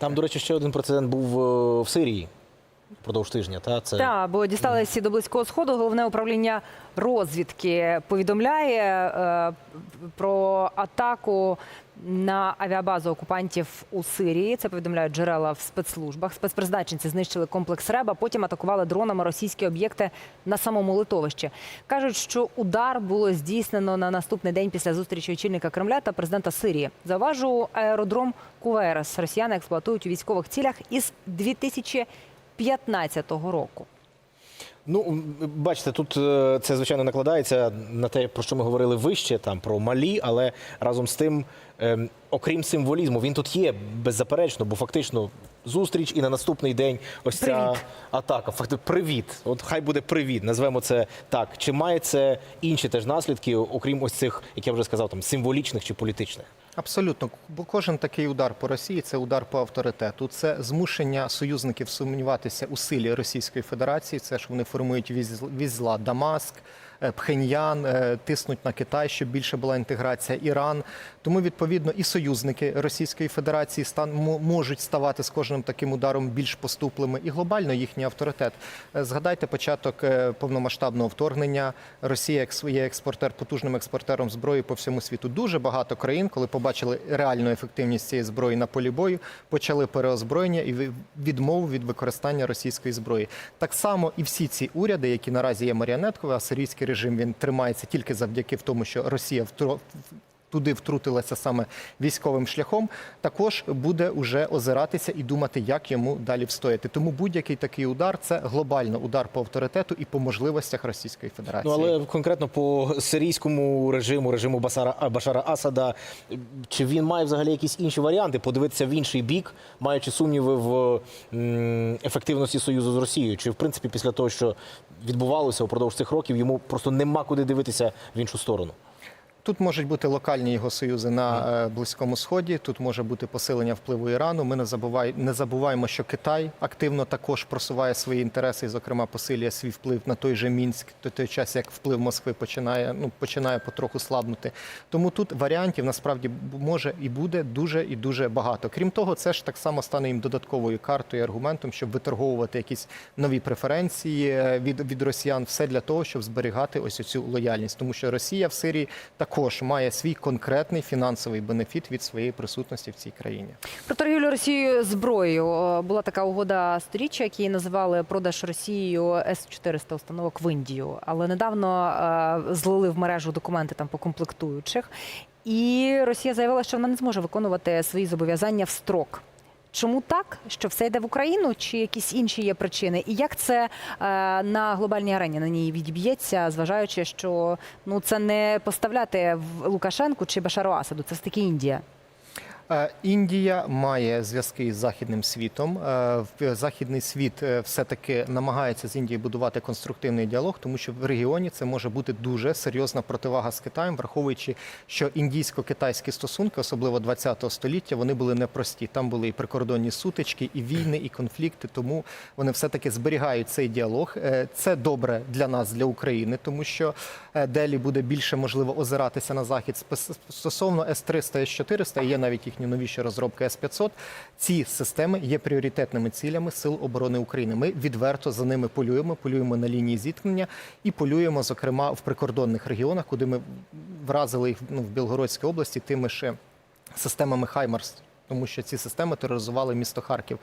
Там, до речі, ще один прецедент був е, в Сирії впродовж тижня. Та це Так, бо дісталися до близького сходу. Головне управління розвідки повідомляє е, про атаку на авіабазу окупантів у Сирії. Це повідомляють джерела в спецслужбах. Спецпризначенці знищили комплекс РЕБ, а потім атакували дронами російські об'єкти на самому литовищі. кажуть, що удар було здійснено на наступний день після зустрічі очільника Кремля та президента Сирії. Заважу аеродром Куверес. Росіяни експлуатують у військових цілях із 2015 року. Ну, бачите, тут е, це звичайно накладається на те, про що ми говорили вище, там про малі, але разом з тим, ем, окрім символізму, він тут є беззаперечно, бо фактично зустріч і на наступний день ось ця Привіт. атака. Фактично, привіт. От хай буде привіт, назвемо це так. Чи має це інші теж наслідки, окрім ось цих, як я вже сказав, там символічних чи політичних? Абсолютно, бо кожен такий удар по Росії це удар по авторитету. Це змушення союзників сумніватися у силі Російської Федерації. Це ж вони формують віз- Дамаск, Пхеньян, е, тиснуть на Китай, щоб більше була інтеграція Іран. Тому відповідно і союзники Російської Федерації стан можуть ставати з кожним таким ударом більш поступлими, і глобально їхній авторитет. Е, Згадайте початок е, повномасштабного вторгнення. Росія як є експортер, потужним експортером зброї по всьому світу. Дуже багато країн, коли побачили реальну ефективність цієї зброї на полі бою, почали переозброєння і відмову від використання російської зброї. Так само і всі ці уряди, які наразі є маріонеткові, а сирійський режим він тримається тільки завдяки в тому, що Росія туди втрутилася саме військовим шляхом, також буде уже озиратися і думати, як йому далі встояти. Тому будь-який такий удар це глобально удар по авторитету і по можливостях Російської Федерації. Ну але конкретно по сирійському режиму, режиму Басара, Башара Асада, чи він має взагалі якісь інші варіанти подивитися в інший бік, маючи сумніви в ефективності союзу з Росією? Чи в принципі після того, що відбувалося упродовж цих років, йому просто нема куди дивитися в іншу сторону? Тут можуть бути локальні його союзи на е, Близькому Сході. Тут може бути посилення впливу Ірану. Ми не забувай, не забуваємо, що Китай активно також просуває свої інтереси, і, зокрема, посилює свій вплив на той же Мінськ, той, той час, як вплив Москви починає ну починає потроху слабнути. Тому тут варіантів насправді може і буде дуже і дуже багато. Крім того, це ж так само стане їм додатковою картою, і аргументом, щоб виторговувати якісь нові преференції е, від, від росіян. Все для того, щоб зберігати ось цю лояльність, тому що Росія в Сирії також має свій конкретний фінансовий бенефіт від своєї присутності в цій країні. Про торгівлю Росією зброєю була така угода сторіччя, які називали продаж Росією С-400 установок в Індію. Але недавно е, злили в мережу документи там по комплектуючих, і Росія заявила, що вона не зможе виконувати свої зобов'язання в строк. Чому так? Що все йде в Україну, чи якісь інші є причини? І як це е, на глобальній арені на ній відіб'ється, зважаючи, що ну це не поставляти в Лукашенку чи Башару Асаду, це ж таки Індія. Е, Індія має зв'язки з західним світом. Е, в- Західний світ е, все-таки намагається з Індією будувати конструктивний діалог, тому що в регіоні це може бути дуже серйозна противага з Китаєм, враховуючи, що індійсько-китайські стосунки, особливо 20 століття, вони були непрості. Там були і прикордонні сутички, і війни, і конфлікти. Тому вони все-таки зберігають цей діалог. Е, Це добре для нас, для України, тому що е, Делі буде більше можливо озиратися на захід. Стосовно С-300, С-400, є навіть їхні новіші розробки С-500. Ці системи є пріоритетними цілями Сил оборони України. Ми відверто за ними полюємо, полюємо на лінії зіткнення і полюємо, зокрема, в прикордонних регіонах, куди ми вразили їх ну, в Білгородській області тими ж системами Хаймарс. Тому що ці системи тероризували місто Харків.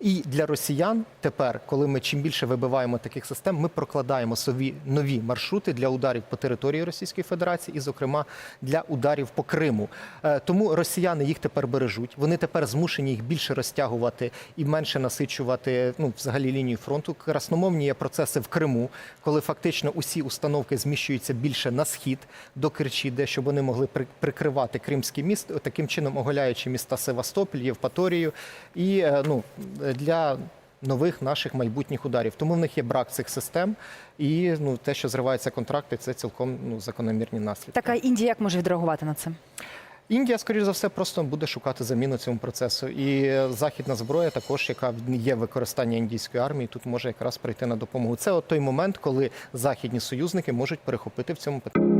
І для росіян тепер, коли ми чим більше вибиваємо таких систем, ми прокладаємо собі нові маршрути для ударів по території Російської Федерації і, зокрема, для ударів по Криму. Е, Тому росіяни їх тепер бережуть. Вони тепер змушені їх більше розтягувати і менше насичувати ну, взагалі лінію фронту. Красномовні є процеси в Криму, коли фактично усі установки зміщуються більше на схід до Керчі, де щоб вони могли при- прикривати Кримський міст, таким чином оголяючи міста Севастополь, Євпаторію і е, ну, для нових наших майбутніх ударів. Тому в них є брак цих систем, і ну, те, що зриваються контракти, це цілком ну, закономірні наслідки. Така Індія як може відреагувати на це? Індія, скоріш за все, просто буде шукати заміну цьому процесу. І е, західна зброя, також яка є використання індійської армії, тут може якраз прийти на допомогу. Це от той момент, коли західні союзники можуть перехопити в цьому питанні.